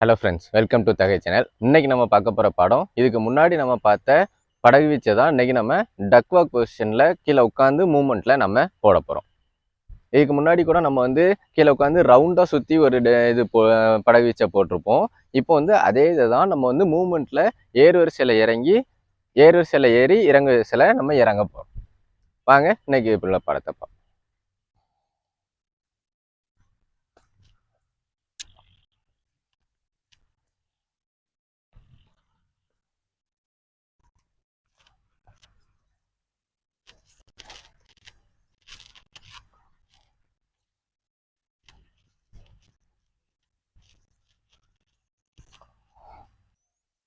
Hello friends welcome to தகை channel இன்றைக்கி நம்ம பார்க்க போகிற படம் இதுக்கு முன்னாடி நம்ம பார்த்த படகு வீச்சை தான் இன்றைக்கி நம்ம டக்வா பொசிஷனில் கீழே உட்காந்து மூமெண்ட்டில் நம்ம போட போகிறோம் இதுக்கு முன்னாடி கூட நம்ம வந்து கீழே உட்காந்து ரவுண்டாக சுற்றி ஒரு இது போ படகு வீச்சை போட்டிருப்போம். இப்போ வந்து அதே இதை தான் நம்ம வந்து மூமெண்ட்டில் ஏறு வரிசையில் இறங்கி ஏறு வரிசையில் ஏறி இறங்கு சில நம்ம இறங்க போகிறோம் வாங்க இன்றைக்கி இப்போ படத்தை பார்ப்போம்.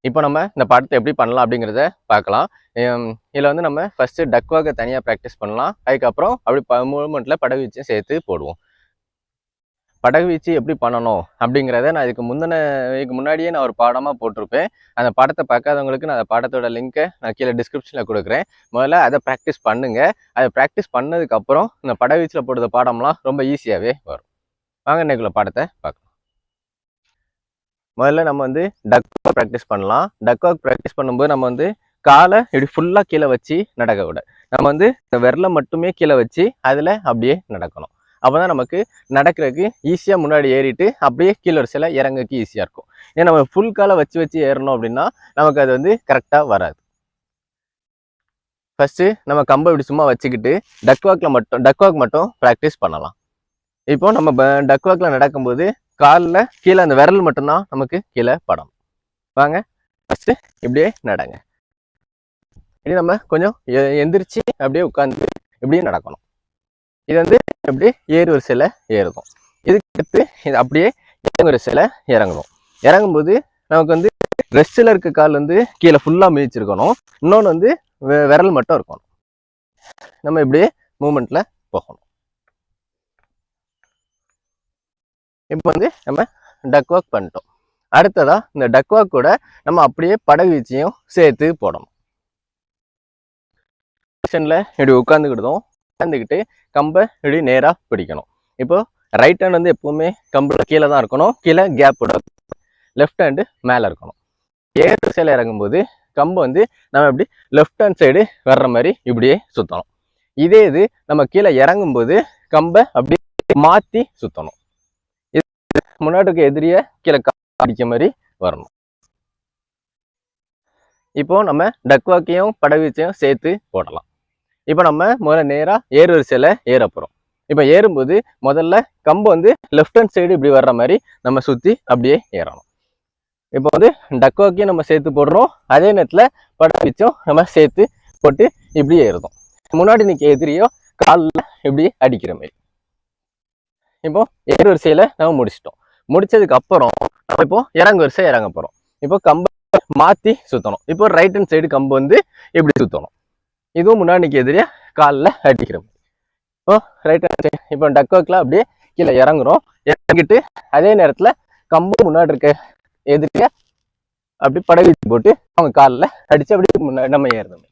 இப்போ நம்ம இந்த படத்தை எப்படி பண்ணலாம் அப்படிங்கிறத பார்க்கலாம். இதில் வந்து நம்ம ஃபஸ்ட்டு டக்வாக தனியாக ப்ராக்டிஸ் பண்ணலாம். அதுக்கப்புறம் அப்படி ப மூமெண்ட்டில் படகு வீச்சையும் சேர்த்து போடுவோம். படகு வீச்சு எப்படி பண்ணணும் அப்படிங்கிறத நான் இதுக்கு முந்தின இதுக்கு முன்னாடியே நான் ஒரு பாடமாக போட்டிருப்பேன். அந்த பாடத்தை பார்க்காதவங்களுக்கு நான் அந்த பாடத்தோட லிங்க்கை நான் கீழே டிஸ்கிரிப்ஷனில் கொடுக்குறேன். முதல்ல அதை ப்ராக்டிஸ் பண்ணுங்கள் அதை ப்ராக்டிஸ் பண்ணதுக்கப்புறம் இந்த படகு வீச்சில் போடுற பாடம்லாம் ரொம்ப ஈஸியாகவே வரும். வாங்க இன்னைக்குள்ள பாடத்தை பார்க்கலாம். முதல்ல நம்ம வந்து டக் ஒர்க் ப்ராக்டிஸ் பண்ணலாம். டக் வாக் ப்ராக்டிஸ் பண்ணும்போது நம்ம வந்து காலை இப்படி ஃபுல்லாக கீழே வச்சு நடக்கக்கூடாது நம்ம வந்து இந்த விரலை மட்டுமே கீழே வச்சு அதில் அப்படியே நடக்கணும். அப்போ தான் நமக்கு நடக்கிறதுக்கு ஈஸியாக முன்னாடி ஏறிட்டு அப்படியே கீழே ஒரு சில இறங்குறதுக்கு ஈஸியாக இருக்கும். ஏன்னா நம்ம ஃபுல் காலை வச்சு வச்சு ஏறணும் அப்படின்னா நமக்கு அது வந்து கரெக்டாக வராது. ஃபஸ்ட்டு நம்ம கம்பை இப்படி சும்மா வச்சுக்கிட்டு டக் வாக்கில் மட்டும் டக் வாக் மட்டும் ப்ராக்டிஸ் பண்ணலாம். இப்போ நம்ம டக் வாக்கில் நடக்கும்போது காலில் கீழே அந்த விரல் மட்டும்தான் நமக்கு கீழே படம். வாங்க ஃபஸ்ட்டு இப்படியே நடங்க. இப்படி நம்ம கொஞ்சம் எ- எந்திரிச்சு அப்படியே உட்காந்து இப்படியே நடக்கணும். இது வந்து இப்படி ஏறு வரிசையில் சில இதுக்கு அடுத்து இது அப்படியே இறங்கு வரிசையில் இறங்கணும். இறங்கும்போது நமக்கு வந்து ரெஸ்ட்டில் இருக்க கால் வந்து கீழே ஃபுல்லாக மிதிச்சிருக்கணும். இன்னொன்று வந்து வெ- விரல் மட்டும் இருக்கணும். நம்ம இப்படியே மூமெண்ட்டில் போகணும். இப்போ வந்து நம்ம டக் வாக் பண்ணிட்டோம். அடுத்ததாக இந்த டக் வாக் கூட நம்ம அப்படியே படகு வீச்சையும் சேர்த்து போடணும். பொசிஷனில் இப்படி உட்காந்துக்கிட்டதும் உட்காந்துக்கிட்டு கம்பை இப்படி நேராக பிடிக்கணும். இப்போ ரைட் ஹேண்ட் வந்து எப்பவுமே கம்பில் கீழே தான் இருக்கணும். கீழே கேப் விட லெஃப்ட் ஹேண்டு மேலே இருக்கணும். ஏறு திசையில் இறங்கும்போது கம்பு வந்து நம்ம இப்படி லெஃப்ட் ஹேண்ட் சைடு வர்ற மாதிரி இப்படியே சுற்றணும் இதே இது நம்ம கீழே இறங்கும்போது கம்பை அப்படியே மாற்றி சுற்றணும் முன்னாட்டுக்கு இருக்க எதிரியை கீழே கா- அடிக்க மாதிரி வரணும். இப்போ நம்ம டக்வாக்கையும் படவீச்சையும் சேர்த்து போடலாம். இப்போ நம்ம முதல்ல நேராக ஏறு வரிசையில் ஏற போகிறோம் இப்போ ஏறும்போது முதல்ல கம்பு வந்து லெஃப்ட் ஹேண்ட் சைடு இப்படி வர்ற மாதிரி நம்ம சுற்றி அப்படியே ஏறணும். இப்போ வந்து டக்வாக்கையும் நம்ம சேர்த்து போடுறோம். அதே நேரத்தில் படவீச்சும் நம்ம சேர்த்து போட்டு இப்படி ஏறுதோம் முன்னாடி நிற்க எதிரியோ காலில் இப்படி அடிக்கிற மாதிரி. இப்போ ஏறு வரிசையில் நம்ம முடிச்சிட்டோம். முடிச்சதுக்கு அப்புறம் நம்ம இப்போ இறங்கு வரிசை இறங்க போறோம். இப்போ கம்பை மாத்தி சுத்தணும். இப்போ ரைட் ஹேண்ட் சைடு கம்பு வந்து இப்படி சுத்தணும்? இதுவும் முன்னாடிக்கு எதிரியாக எதிரியா காலில் அடிக்கிறோம் இப்போ ரைட் ஹேண்ட் சைடு இப்போ டக் அப்படியே கீழே இறங்குறோம். இறங்கிட்டு அதே நேரத்தில் கம்பு முன்னாடி இருக்க எதிரியா அப்படி படகு போட்டு அவங்க காலில் அடிச்சு அப்படியே முன்னாடி நம்ம ஏறுறோம்.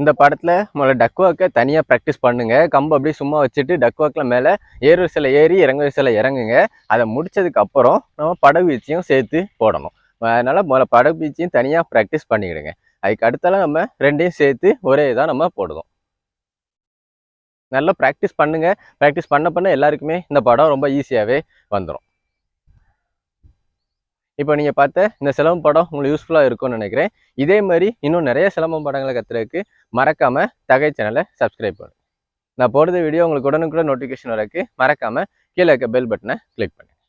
இந்த படத்தில் முதல்ல டக் ஒர்க்கை தனியாக ப்ராக்டிஸ் பண்ணுங்க. கம்பு அப்படியே சும்மா வச்சுட்டு டக் ஒர்க்கில் மேலே ஏறு சில ஏறி இறங்கு சில இறங்குங்க. அதை முடித்ததுக்கப்புறம் நம்ம படகு வீச்சையும் சேர்த்து போடணும். அதனால் முதல்ல படகு வீச்சையும் தனியாக ப்ராக்டிஸ் பண்ணிக்கிடுங்க. அதுக்கு அடுத்தால நம்ம ரெண்டையும் சேர்த்து ஒரே இதாக நம்ம போடுவோம் நல்லா ப்ராக்டிஸ் பண்ணுங்கள் ப்ராக்டிஸ் பண்ண பண்ண எல்லாருக்குமே இந்த படம் ரொம்ப ஈஸியாகவே வந்துடும் இப்போ நீங்கள் பார்த்த இந்த சிலம்பம் படம் உங்களுக்கு யூஸ்ஃபுல்லாக இருக்கும்னு நினைக்கிறேன். இதே மாதிரி இன்னும் நிறைய சிலம்பம் படங்களை கற்றுறதுக்கு மறக்காம தகை சேனலை சப்ஸ்கிரைப் பண்ணுங்கள் நான் போடுற வீடியோ உங்களுக்கு உடனுக்குடன் நோட்டிஃபிகேஷன் வரக்கு மறக்காமல் கீழே இருக்க பெல் பட்டனை கிளிக் பண்ணுங்கள்